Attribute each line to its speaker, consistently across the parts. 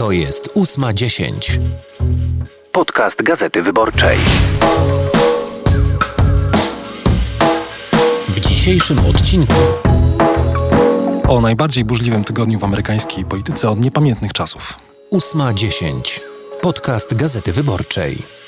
Speaker 1: To jest ósma dziesięć.
Speaker 2: Podcast Gazety Wyborczej.
Speaker 1: W dzisiejszym odcinku
Speaker 3: o najbardziej burzliwym tygodniu w amerykańskiej polityce od niepamiętnych czasów.
Speaker 1: ósma dziesięć. Podcast Gazety Wyborczej.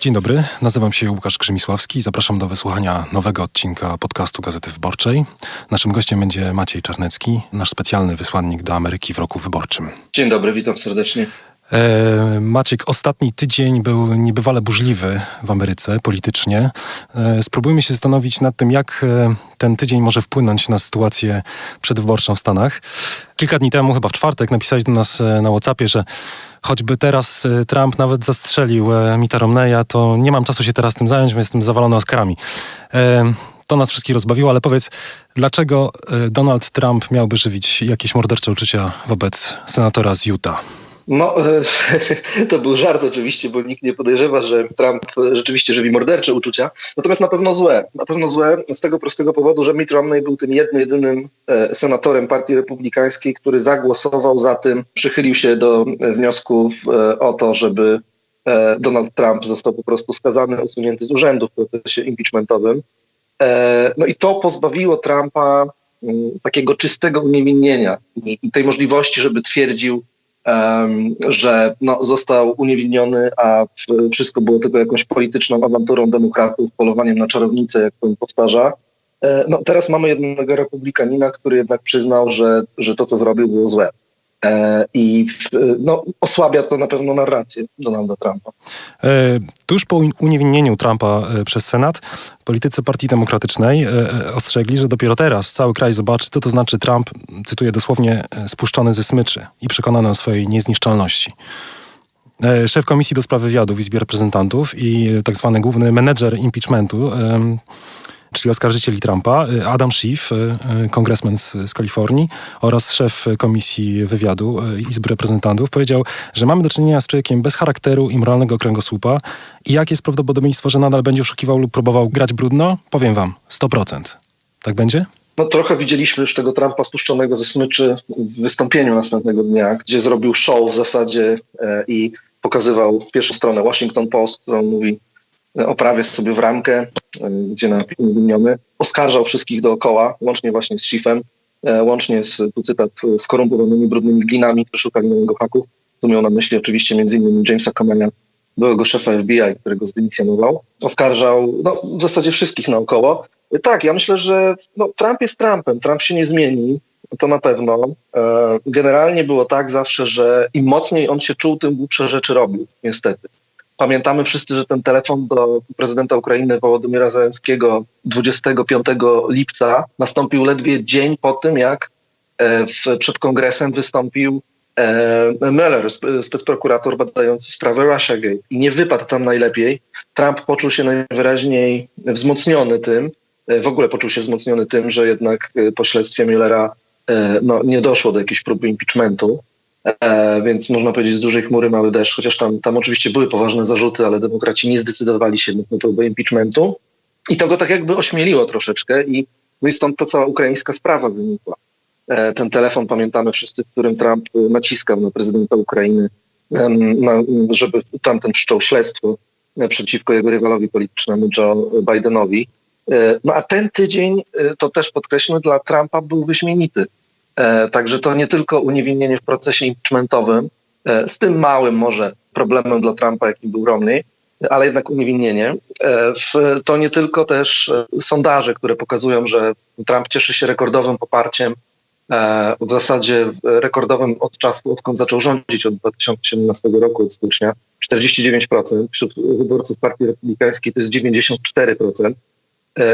Speaker 3: Dzień dobry, nazywam się Łukasz Krzymisławski zapraszam do wysłuchania nowego odcinka podcastu Gazety Wyborczej. Naszym gościem będzie Maciej Czarnecki, nasz specjalny wysłannik do Ameryki w roku wyborczym.
Speaker 4: Dzień dobry, witam serdecznie.
Speaker 3: E, Maciek, ostatni tydzień był niebywale burzliwy w Ameryce politycznie. E, spróbujmy się zastanowić nad tym, jak e, ten tydzień może wpłynąć na sytuację przedwyborczą w Stanach. Kilka dni temu, chyba w czwartek, napisałeś do nas na WhatsAppie, że choćby teraz Trump nawet zastrzelił Mitta Romneya, to nie mam czasu się teraz tym zająć, bo jestem zawalony Oscarami. To nas wszystkich rozbawiło, ale powiedz, dlaczego Donald Trump miałby żywić jakieś mordercze uczucia wobec senatora z Utah?
Speaker 4: No, to był żart oczywiście, bo nikt nie podejrzewa, że Trump rzeczywiście żywi mordercze uczucia. Natomiast na pewno złe. Na pewno złe z tego prostego powodu, że Mitt Romney był tym jednym, jedynym e, senatorem Partii Republikańskiej, który zagłosował za tym, przychylił się do wniosków e, o to, żeby e, Donald Trump został po prostu skazany, usunięty z urzędu w procesie impeachmentowym. No i to pozbawiło Trumpa mm, takiego czystego uniewinnienia i tej możliwości, żeby twierdził, że no, został uniewinniony, a wszystko było tylko jakąś polityczną awanturą demokratów, polowaniem na czarownicę, jak on powtarza. E, no, teraz mamy jednego republikanina, który jednak przyznał, że, że to, co zrobił, było złe. E, I no, osłabia to na pewno narrację Donalda Trumpa.
Speaker 3: E, tuż po uniewinnieniu Trumpa e, przez Senat, politycy Partii Demokratycznej ostrzegli, że dopiero teraz cały kraj zobaczy, co to znaczy Trump, cytuję dosłownie, spuszczony ze smyczy i przekonany o swojej niezniszczalności. Szef Komisji do Spraw Wywiadu w Izbie Reprezentantów i tak zwany główny menedżer impeachmentu czyli oskarżycieli Trumpa, y, Adam Schiff, y, y, kongresmen z, z Kalifornii oraz szef Komisji Wywiadu Izby Reprezentantów powiedział, że mamy do czynienia z człowiekiem bez charakteru i moralnego kręgosłupa i jakie jest prawdopodobieństwo, że nadal będzie oszukiwał lub próbował grać brudno? Powiem wam, 100%. Tak będzie?
Speaker 4: No trochę widzieliśmy już tego Trumpa spuszczonego ze smyczy w wystąpieniu następnego dnia, gdzie zrobił show w zasadzie e, i pokazywał pierwszą stronę Washington Post, którą mówi oprawię sobie w ramkę, e, gdzie na wymieniony, oskarżał wszystkich dookoła, łącznie właśnie z Schiffem, e, łącznie z, tu cytat, skorumpowanymi brudnymi glinami, którzy szukali na niego haków. Tu miał na myśli oczywiście innymi Jamesa Comania, byłego szefa FBI, którego zdymisjonował. Oskarżał no, w zasadzie wszystkich naokoło. E, tak, ja myślę, że no, Trump jest Trumpem, Trump się nie zmieni, to na pewno. Generalnie było tak zawsze, że im mocniej on się czuł, tym głupsze rzeczy robił, niestety. Pamiętamy wszyscy, że ten telefon do prezydenta Ukrainy Wołodymyra Zełenskiego 25 lipca nastąpił ledwie dzień po tym, jak e, w, przed kongresem wystąpił e, Mueller, specprokurator badający sprawę Russiagate. I nie wypadł tam najlepiej. Trump poczuł się najwyraźniej wzmocniony tym, e, w ogóle poczuł się wzmocniony tym, że jednak po śledztwie Muellera no, nie doszło do jakiejś próby impeachmentu. E, więc można powiedzieć z dużej chmury mały deszcz, chociaż tam, tam oczywiście były poważne zarzuty, ale demokraci nie zdecydowali się na próbę impeachmentu. I to go tak jakby ośmieliło troszeczkę i, no i stąd ta cała ukraińska sprawa wynikła. E, ten telefon pamiętamy wszyscy, którym Trump naciskał na prezydenta Ukrainy, żeby tamten wszczął śledztwo e, przeciwko jego rywalowi politycznemu Joe Bidenowi. E, no a ten tydzień, e, to też podkreślmy, dla Trumpa był wyśmienity. E, także to nie tylko uniewinnienie w procesie impeachmentowym, e, z tym małym może problemem dla Trumpa, jakim był Romney, ale jednak uniewinnienie. E, to nie tylko też sondaże, które pokazują, że Trump cieszy się rekordowym poparciem, w zasadzie rekordowym od czasu, odkąd zaczął rządzić od 2017 roku, od stycznia. 49% wśród wyborców Partii Republikańskiej to jest 94%.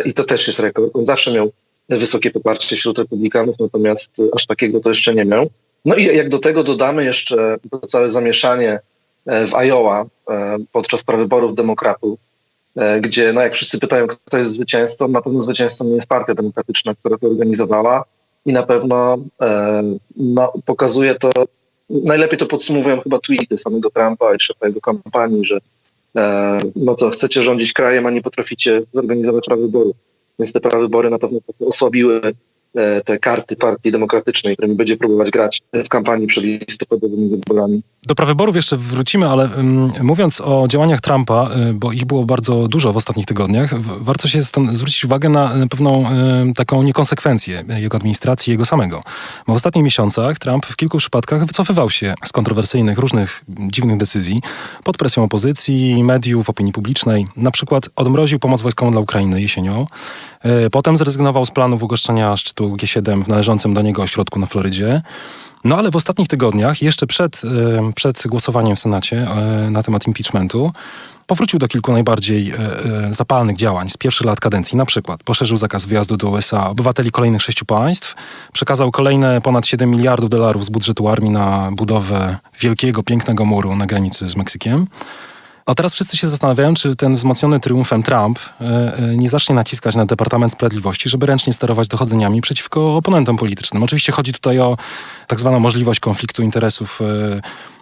Speaker 4: I to też jest rekord. On zawsze miał wysokie poparcie wśród republikanów, natomiast aż takiego to jeszcze nie miał. No i jak do tego dodamy jeszcze to całe zamieszanie e, w Iowa e, podczas prawyborów demokratów, e, gdzie no jak wszyscy pytają, kto jest zwycięzcą, na pewno zwycięzcą nie jest Partia Demokratyczna, która to organizowała i na pewno no, pokazuje to, najlepiej to podsumowują chyba tweety samego Trumpa i szefa jego kampanii, że no co, chcecie rządzić krajem, a nie potraficie zorganizować prawyborów. Więc te prawybory na pewno osłabiły e, te karty partii demokratycznej, którymi będzie próbować grać w kampanii przed listopadowymi wyborami.
Speaker 3: Do prawyborów jeszcze wrócimy, ale um, mówiąc o działaniach Trumpa, y, bo ich było bardzo dużo w ostatnich tygodniach, w, warto się stąd zwrócić uwagę na pewną y, taką niekonsekwencję jego administracji, jego samego. Bo w ostatnich miesiącach Trump w kilku przypadkach wycofywał się z kontrowersyjnych, różnych dziwnych decyzji pod presją opozycji, mediów, opinii publicznej. Na przykład odmroził pomoc wojskową dla Ukrainy jesienią. Y, potem zrezygnował z planów ugoszczenia szczytu G7 w należącym do niego ośrodku na Florydzie. No ale w ostatnich tygodniach, jeszcze przed, e, przed głosowaniem w Senacie e, na temat impeachmentu, powrócił do kilku najbardziej e, zapalnych działań z pierwszych lat kadencji. Na przykład poszerzył zakaz wyjazdu do USA obywateli kolejnych sześciu państw, przekazał kolejne ponad 7 miliardów dolarów z budżetu armii na budowę wielkiego, pięknego muru na granicy z Meksykiem. A teraz wszyscy się zastanawiają, czy ten wzmocniony triumfem Trump e, e, nie zacznie naciskać na Departament Sprawiedliwości, żeby ręcznie sterować dochodzeniami przeciwko oponentom politycznym. Oczywiście chodzi tutaj o tak zwaną możliwość konfliktu interesów e,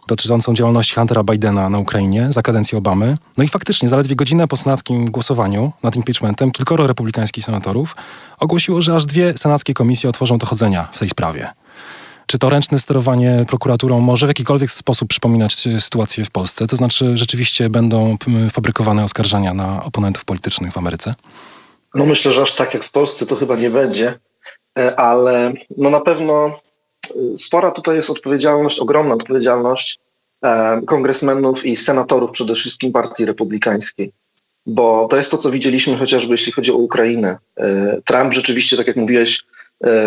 Speaker 3: dotyczącą działalności Huntera Bidena na Ukrainie za kadencji Obamy. No i faktycznie, zaledwie godzinę po senackim głosowaniu nad impeachmentem, kilkoro republikańskich senatorów ogłosiło, że aż dwie senackie komisje otworzą dochodzenia w tej sprawie. Czy to ręczne sterowanie prokuraturą może w jakikolwiek sposób przypominać sytuację w Polsce? To znaczy, rzeczywiście będą fabrykowane oskarżenia na oponentów politycznych w Ameryce?
Speaker 4: No myślę, że aż tak jak w Polsce to chyba nie będzie, e, ale no na pewno e, spora tutaj jest odpowiedzialność, ogromna odpowiedzialność e, kongresmenów i senatorów przede wszystkim partii republikańskiej. Bo to jest to, co widzieliśmy chociażby jeśli chodzi o Ukrainę. Trump rzeczywiście, tak jak mówiłeś,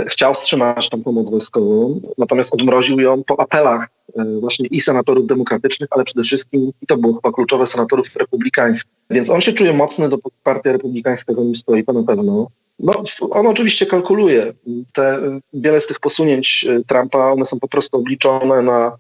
Speaker 4: chciał wstrzymać tą pomoc wojskową, natomiast odmroził ją po apelach e, właśnie i senatorów demokratycznych, ale przede wszystkim, i to było chyba kluczowe, senatorów republikańskich. Więc on się czuje mocny, dopóki partia republikańska za nim stoi, to na pewno. No, on oczywiście kalkuluje. Te, wiele z tych posunięć e, Trumpa, one są po prostu obliczone na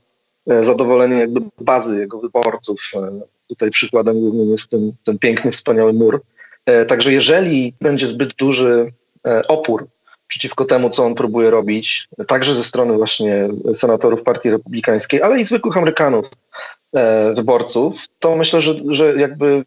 Speaker 4: e, zadowolenie jakby bazy jego wyborców. E, Tutaj przykładem głównym jest ten, ten piękny, wspaniały mur. E, Także jeżeli będzie zbyt duży e, opór przeciwko temu, co on próbuje robić, także ze strony właśnie senatorów Partii Republikańskiej, ale i zwykłych Amerykanów, e, wyborców, to myślę, że, że jakby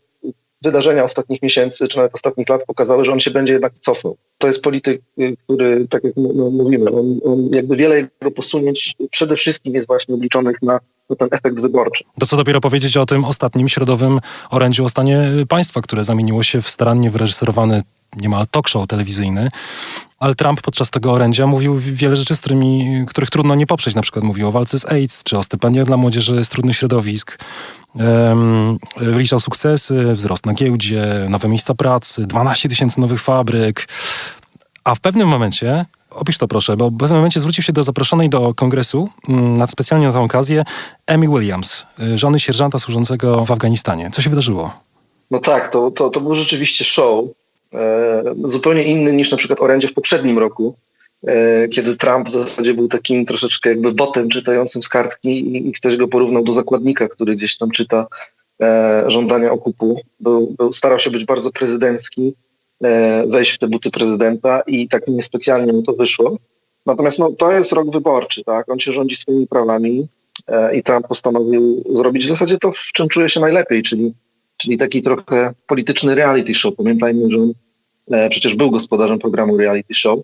Speaker 4: wydarzenia ostatnich miesięcy, czy nawet ostatnich lat pokazały, że on się będzie jednak cofnął. To jest polityk, y, który, tak jak no, mówimy, on, on jakby wiele jego posunięć przede wszystkim jest właśnie obliczonych na, na ten efekt wyborczy.
Speaker 3: To co dopiero powiedzieć o tym ostatnim środowym orędziu o stanie państwa, które zamieniło się w starannie wyreżyserowany niemal talk show telewizyjny. Ale Trump podczas tego orędzia mówił wiele rzeczy, z którymi, których trudno nie poprzeć. Na przykład mówił o walce z AIDS, czy o stypendiach dla młodzieży z trudnych środowisk. Um, wyliczał sukcesy, wzrost na giełdzie, nowe miejsca pracy, 12 tysięcy nowych fabryk. A w pewnym momencie, opisz to proszę, bo w pewnym momencie zwrócił się do zaproszonej do kongresu mm, na specjalnie na tę okazję Emmy Williams, y, żony sierżanta służącego w Afganistanie. Co się wydarzyło?
Speaker 4: No tak, to, to, to był rzeczywiście show, zupełnie inny niż na przykład orędzie w poprzednim roku, e, kiedy Trump w zasadzie był takim troszeczkę jakby botem czytającym z kartki i, ktoś go porównał do zakładnika, który gdzieś tam czyta e, żądania okupu. Był, był, starał się być bardzo prezydencki, e, wejść w te buty prezydenta i tak niespecjalnie mu to wyszło. Natomiast no, to jest rok wyborczy, tak? On się rządzi swoimi prawami e, i Trump postanowił zrobić w zasadzie to, w czym czuje się najlepiej, czyli czyli taki trochę polityczny reality show. Pamiętajmy, że on e, przecież był gospodarzem programu reality show.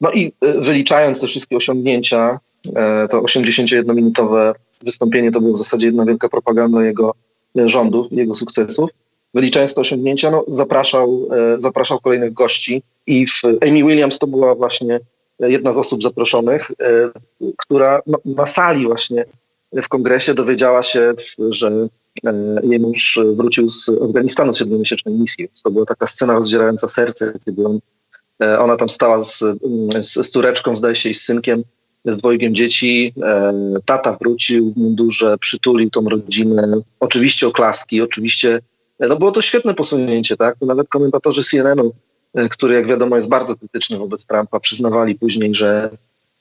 Speaker 4: No i e, wyliczając te wszystkie osiągnięcia, e, to 81-minutowe wystąpienie to było w zasadzie jedna wielka propaganda jego rządów, jego sukcesów. Wyliczając te osiągnięcia, no, zapraszał, zapraszał kolejnych gości i Amy Williams to była właśnie jedna z osób zaproszonych, która na sali właśnie w kongresie dowiedziała się, że jej mąż wrócił z Afganistanu z siedmiomiesięcznej misji. Więc to była taka scena rozdzierająca serce, kiedy on, e, ona tam stała z, mm, z, z córeczką, zdaje się, i z synkiem, z dwojgiem dzieci. E, Tata wrócił w mundurze, przytulił tą rodzinę. Oczywiście oklaski, oczywiście. e, No było to świetne posunięcie, tak? Nawet komentatorzy CNN-u, e, który jak wiadomo jest bardzo krytyczny wobec Trumpa, przyznawali później, że,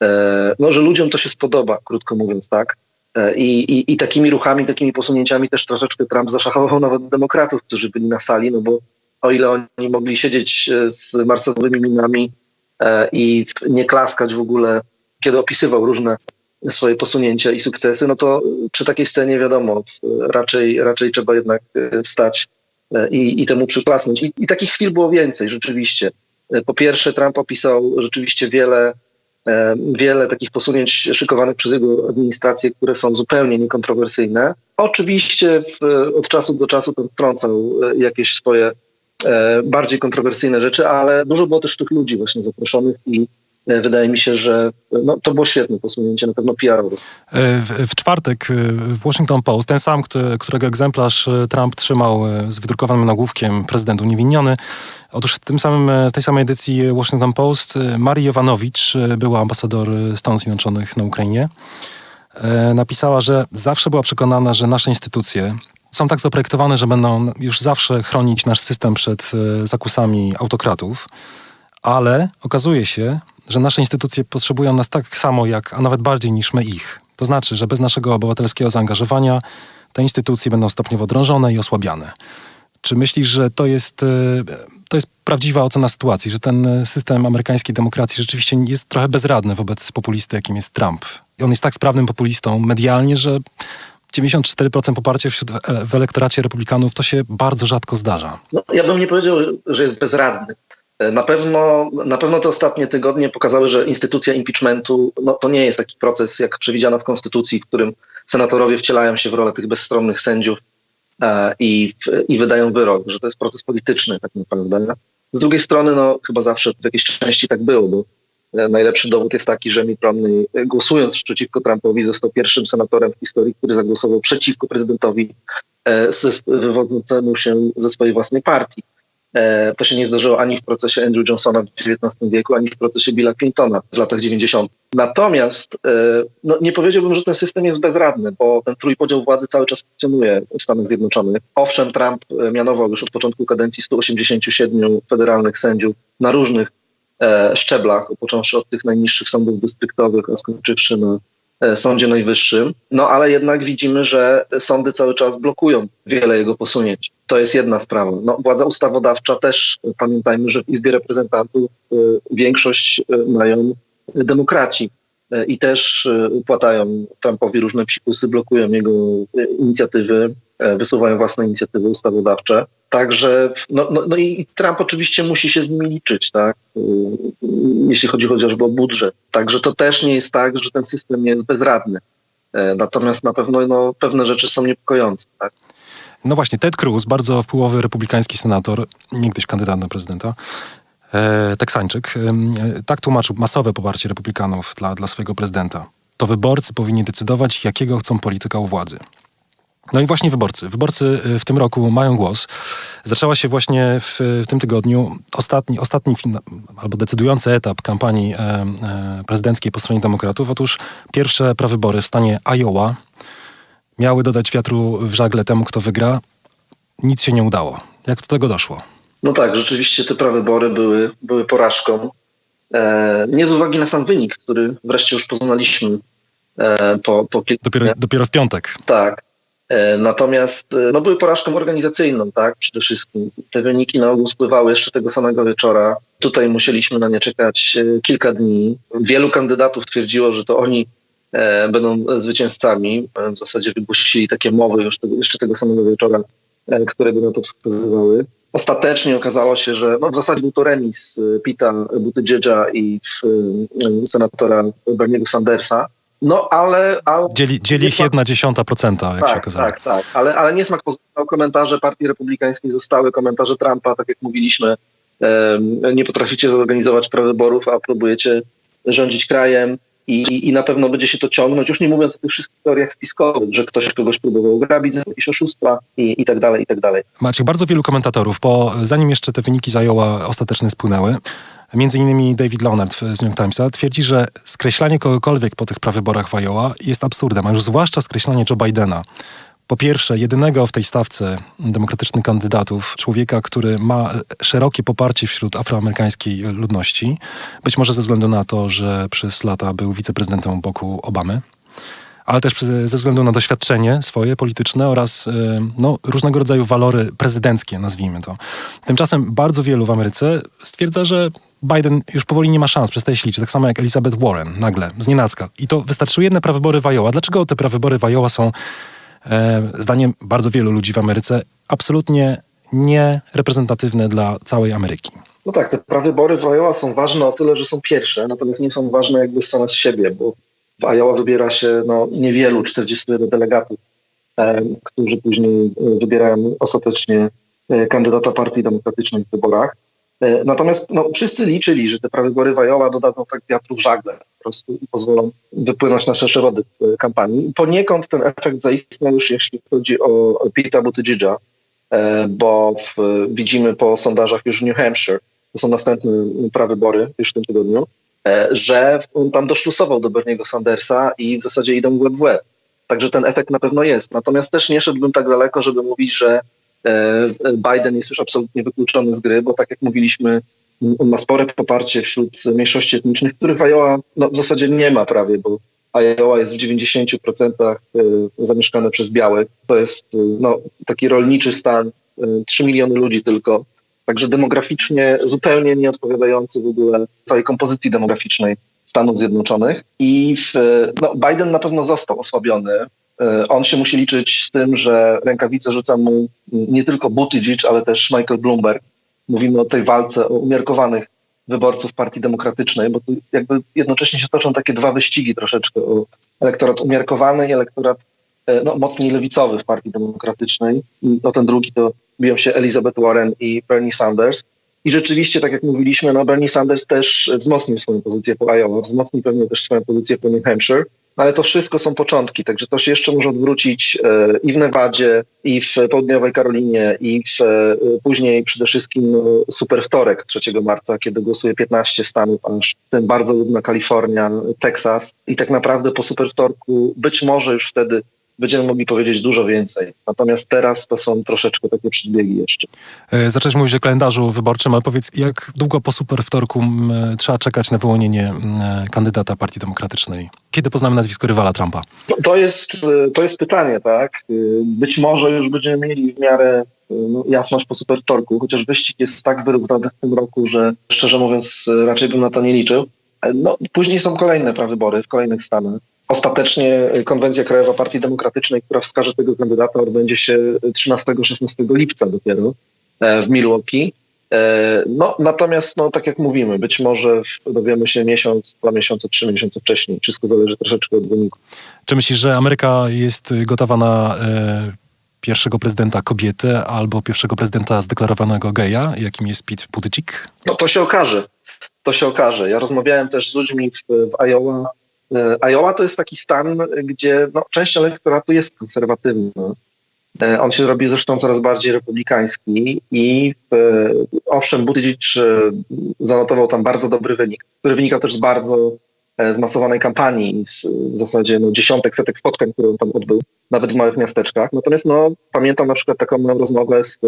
Speaker 4: e, no, że ludziom to się spodoba, krótko mówiąc, tak? E, I, i, I takimi ruchami, takimi posunięciami też troszeczkę Trump zaszachował nawet demokratów, którzy byli na sali, no bo o ile oni mogli siedzieć e, z marsowymi minami e, i nie klaskać w ogóle, kiedy opisywał różne swoje posunięcia i sukcesy, no to przy takiej scenie wiadomo, raczej, raczej trzeba jednak wstać i, i temu przyklasnąć. I, I takich chwil było więcej, rzeczywiście. Po pierwsze, Trump opisał rzeczywiście wiele, wiele takich posunięć szykowanych przez jego administrację, które są zupełnie niekontrowersyjne. Oczywiście w, od czasu do czasu ten wtrącał e, jakieś swoje e, bardziej kontrowersyjne rzeczy, ale dużo było też tych ludzi właśnie zaproszonych i e, wydaje mi się, że no, to było świetne posunięcie, na pewno PR-owe.
Speaker 3: E, W, w czwartek e, w Washington Post, ten sam, którego egzemplarz e, Trump trzymał z wydrukowanym nagłówkiem prezydent uniewinniony. Otóż w tym samym, tej samej edycji Washington Post Marii Jovanowicz, e, była ambasador Stanów Zjednoczonych na Ukrainie, napisała, że zawsze była przekonana, że nasze instytucje są tak zaprojektowane, że będą już zawsze chronić nasz system przed zakusami autokratów, ale okazuje się, że nasze instytucje potrzebują nas tak samo, jak, a nawet bardziej niż my ich. To znaczy, że bez naszego obywatelskiego zaangażowania te instytucje będą stopniowo drążone i osłabiane. Czy myślisz, że to jest, e, to jest prawdziwa ocena sytuacji, że ten system amerykańskiej demokracji rzeczywiście jest trochę bezradny wobec populisty, jakim jest Trump? I on jest tak sprawnym populistą medialnie, że 94% poparcia wśród w elektoracie republikanów to się bardzo rzadko zdarza.
Speaker 4: No, ja bym nie powiedział, że jest bezradny. E, Na pewno, na pewno te ostatnie tygodnie pokazały, że instytucja impeachmentu no, to nie jest taki proces, jak przewidziano w Konstytucji, w którym senatorowie wcielają się w rolę tych bezstronnych sędziów e, i, i wydają wyrok, że to jest proces polityczny tak naprawdę. Z drugiej strony, no, chyba zawsze w jakiejś części tak było, bo e, najlepszy dowód jest taki, że Mitt Romney e, głosując przeciwko Trumpowi został pierwszym senatorem w historii, który zagłosował przeciwko prezydentowi e, wywodzącemu się ze swojej własnej partii. E, To się nie zdarzyło ani w procesie Andrew Johnsona w XIX wieku, ani w procesie Billa Clintona w latach 90. Natomiast e, no, nie powiedziałbym, że ten system jest bezradny, bo ten trójpodział władzy cały czas funkcjonuje w Stanach Zjednoczonych. Owszem, Trump e, mianował już od początku kadencji 187 federalnych sędziów na różnych szczeblach, począwszy od tych najniższych sądów dystryktowych, a skończywszy na Sądzie Najwyższym. No ale jednak widzimy, że sądy cały czas blokują wiele jego posunięć. To jest jedna sprawa. No, władza ustawodawcza też, e, pamiętajmy, że w Izbie Reprezentantów e, większość e, mają demokraci e, i też e, upłatają Trumpowi różne psikusy, blokują jego e, inicjatywy, e, wysuwają własne inicjatywy ustawodawcze. Także, no, no, no i Trump oczywiście musi się z nimi liczyć, tak? Jeśli chodzi chociażby o budżet. Także to też nie jest tak, że ten system jest bezradny. E, Natomiast na pewno no, pewne rzeczy są niepokojące. Tak?
Speaker 3: No właśnie, Ted Cruz, bardzo wpływowy republikański senator, niegdyś kandydat na prezydenta, e, Teksańczyk, e, tak tłumaczył masowe poparcie republikanów dla, dla swojego prezydenta. To wyborcy powinni decydować, jakiego chcą polityka u władzy. No i właśnie wyborcy. Wyborcy e, w tym roku mają głos. Zaczęła się właśnie w, w tym tygodniu ostatni, ostatni albo decydujący etap kampanii e, e, prezydenckiej po stronie demokratów. Otóż pierwsze prawybory w stanie Iowa miały dodać wiatru w żagle temu, kto wygra. Nic się nie udało. Jak do tego doszło?
Speaker 4: No tak, rzeczywiście te prawybory były, były porażką. E, nie z uwagi na sam wynik, który wreszcie już poznaliśmy e, po, po kilku
Speaker 3: Dopiero, dopiero w piątek.
Speaker 4: Tak. E, Natomiast no, były porażką organizacyjną, tak, przede wszystkim. Te wyniki na ogół spływały jeszcze tego samego wieczora. Tutaj musieliśmy na nie czekać kilka dni. Wielu kandydatów twierdziło, że to oni będą zwycięzcami. W zasadzie wygłosili takie mowy już tego, jeszcze tego samego wieczora, które by na to wskazywały. Ostatecznie okazało się, że no, w zasadzie był to remis e, Pita Buttigiega i w, e, senatora Berniego Sandersa. No ale... ale
Speaker 3: Dzieli, dzieli ich jedna dziesiąta procenta, jak się
Speaker 4: tak,
Speaker 3: okazało.
Speaker 4: tak, tak. Ale, ale niesmak pozostał. Komentarze Partii Republikańskiej zostały, komentarze Trumpa, tak jak mówiliśmy. nie potraficie zorganizować prawyborów, a próbujecie rządzić krajem i, i, na pewno będzie się to ciągnąć. Już nie mówiąc o tych wszystkich teoriach spiskowych, że ktoś kogoś próbował grabić za jakieś oszustwa i, i tak dalej, i tak dalej.
Speaker 3: Macie bardzo wielu komentatorów, bo zanim jeszcze te wyniki z Iowa ostateczne spłynęły, między innymi David Leonard z New York Timesa twierdzi, że skreślanie kogokolwiek po tych prawyborach w Iowa jest absurdem, a już zwłaszcza skreślanie Joe Bidena. Po pierwsze, jedynego w tej stawce demokratycznych kandydatów, człowieka, który ma szerokie poparcie wśród afroamerykańskiej ludności, być może ze względu na to, że przez lata był wiceprezydentem boku Obamy, ale też ze względu na doświadczenie swoje polityczne oraz y, no, różnego rodzaju walory prezydenckie, nazwijmy to. Tymczasem bardzo wielu w Ameryce stwierdza, że Biden już powoli nie ma szans, przestaje się liczyć, tak samo jak Elizabeth Warren, nagle, z nienacka. I to wystarczyły jedne prawybory w. Dlaczego te prawybory w są, e, zdaniem bardzo wielu ludzi w Ameryce, absolutnie niereprezentatywne dla całej Ameryki?
Speaker 4: No tak, te prawybory w Iowa są ważne o tyle, że są pierwsze, natomiast nie są ważne jakby same z siebie, bo w Iowa wybiera się no, niewielu, 41 delegatów, e, którzy później e, wybierają ostatecznie e, kandydata Partii Demokratycznej w wyborach. E, natomiast no, wszyscy liczyli, że te prawybory w Iowa dodadzą tak wiatru w żagle po prostu i pozwolą wypłynąć na szersze wody w e, kampanii. Poniekąd ten efekt zaistniał już jeśli chodzi o Pete'a Buttigiega, e, bo w, widzimy po sondażach już w New Hampshire, to są następne prawybory już w tym tygodniu, że on tam doszlusował do Berniego Sandersa i w zasadzie idą łeb w łeb. Także ten efekt na pewno jest. Natomiast też nie szedłbym tak daleko, żeby mówić, że Biden jest już absolutnie wykluczony z gry, bo tak jak mówiliśmy, on ma spore poparcie wśród mniejszości etnicznych, których Iowa no, w zasadzie nie ma prawie, bo Iowa jest w 90% e, zamieszkane przez białych. To jest e, no, taki rolniczy stan, e, 3 miliony ludzi tylko. Także demograficznie zupełnie nieodpowiadający w ogóle całej kompozycji demograficznej Stanów Zjednoczonych. I w, no, Biden na pewno został osłabiony. E, On się musi liczyć z tym, że rękawice rzuca mu nie tylko Buttigieg, ale też Michael Bloomberg. Mówimy o tej walce o umiarkowanych wyborców Partii Demokratycznej, bo tu jakby jednocześnie się toczą takie dwa wyścigi troszeczkę elektorat umiarkowany i elektorat e, no, mocniej lewicowy w Partii Demokratycznej. I o ten drugi to biją się Elizabeth Warren i Bernie Sanders. I rzeczywiście, tak jak mówiliśmy, no Bernie Sanders też wzmocnił swoją pozycję po Iowa, wzmocnił pewnie też swoją pozycję po New Hampshire, ale to wszystko są początki, także to się jeszcze może odwrócić e, i w Nevadzie, i w południowej Karolinie, i w, e, później przede wszystkim no, super wtorek 3 marca, kiedy głosuje 15 stanów, aż ten bardzo ludna Kalifornia, Teksas. I tak naprawdę po super wtorku być może już wtedy będziemy mogli powiedzieć dużo więcej. Natomiast teraz to są troszeczkę takie przedbiegi jeszcze.
Speaker 3: E, Zacząłeś mówić o kalendarzu wyborczym, ale powiedz, jak długo po super wtorku m, trzeba czekać na wyłonienie m, kandydata Partii Demokratycznej? Kiedy poznamy nazwisko rywala Trumpa?
Speaker 4: No, to, jest, to jest pytanie, tak? Być może już będziemy mieli w miarę no, jasność po super wtorku, chociaż wyścig jest tak wyrównany w tym roku, że szczerze mówiąc raczej bym na to nie liczył. E, No, później są kolejne prawybory w kolejnych stanach. Ostatecznie konwencja krajowa Partii Demokratycznej, która wskaże tego kandydata, odbędzie się 13-16 lipca dopiero e, w Milwaukee. E, No, natomiast, no, tak jak mówimy, być może dowiemy się miesiąc, dwa miesiące, trzy miesiące wcześniej. Wszystko zależy troszeczkę od wyniku.
Speaker 3: Czy myślisz, że Ameryka jest gotowa na e, pierwszego prezydenta kobietę albo pierwszego prezydenta zdeklarowanego geja, jakim jest Pete Buttigieg?
Speaker 4: No to się okaże. To się okaże. Ja rozmawiałem też z ludźmi w, w Iowa. E, Iowa to jest taki stan, gdzie no, część elektoratu jest konserwatywna. E, On się robi zresztą coraz bardziej republikański i e, owszem, Buttigieg zanotował tam bardzo dobry wynik, który wynikał też z bardzo zmasowanej kampanii, z w zasadzie no, dziesiątek, setek spotkań, które on tam odbył, nawet w małych miasteczkach. Natomiast no, pamiętam na przykład taką rozmowę z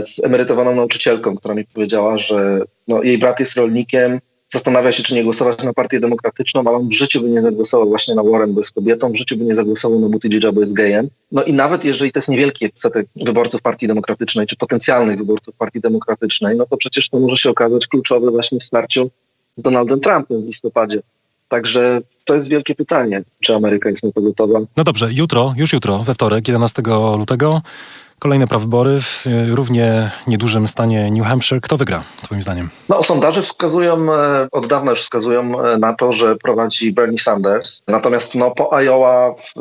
Speaker 4: z emerytowaną nauczycielką, która mi powiedziała, że no, jej brat jest rolnikiem, zastanawia się, czy nie głosować na partię demokratyczną, ale on w życiu by nie zagłosował właśnie na Warren, bo jest kobietą, w życiu by nie zagłosował na Buttigiega, bo jest gejem. No i nawet jeżeli to jest niewielki odsetek wyborców partii demokratycznej, czy potencjalnych wyborców partii demokratycznej, no to przecież to może się okazać kluczowe właśnie w starciu z Donaldem Trumpem w listopadzie. Także to jest wielkie pytanie, czy Ameryka jest na to gotowa.
Speaker 3: No dobrze, jutro, już jutro, we wtorek, 11 lutego, kolejne prawybory w e, równie niedużym stanie New Hampshire. Kto wygra, twoim zdaniem?
Speaker 4: No, sondaże wskazują, e, od dawna już wskazują e, na to, że prowadzi Bernie Sanders. Natomiast no, po Iowa w,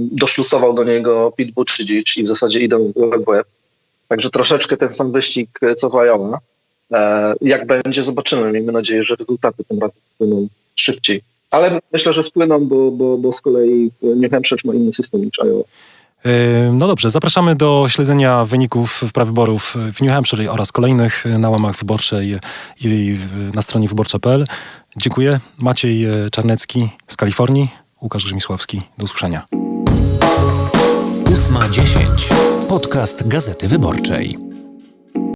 Speaker 4: doszlusował do niego Pete Buttigieg i w zasadzie idą w web. Także troszeczkę ten sam wyścig co w Iowa. Jak będzie, zobaczymy. Miejmy nadzieję, że rezultaty tym razem spłyną szybciej. Ale myślę, że spłyną, bo, bo, bo z kolei New Hampshire ma inny system niż Iowa.
Speaker 3: No dobrze, zapraszamy do śledzenia wyników prawyborów w New Hampshire oraz kolejnych na łamach wyborczej i na stronie wyborcza.pl. Dziękuję. Maciej e, Czarnecki z Kalifornii, Łukasz Grzymisławski. Do usłyszenia.
Speaker 1: Ósma dziesięć. Podcast Gazety Wyborczej.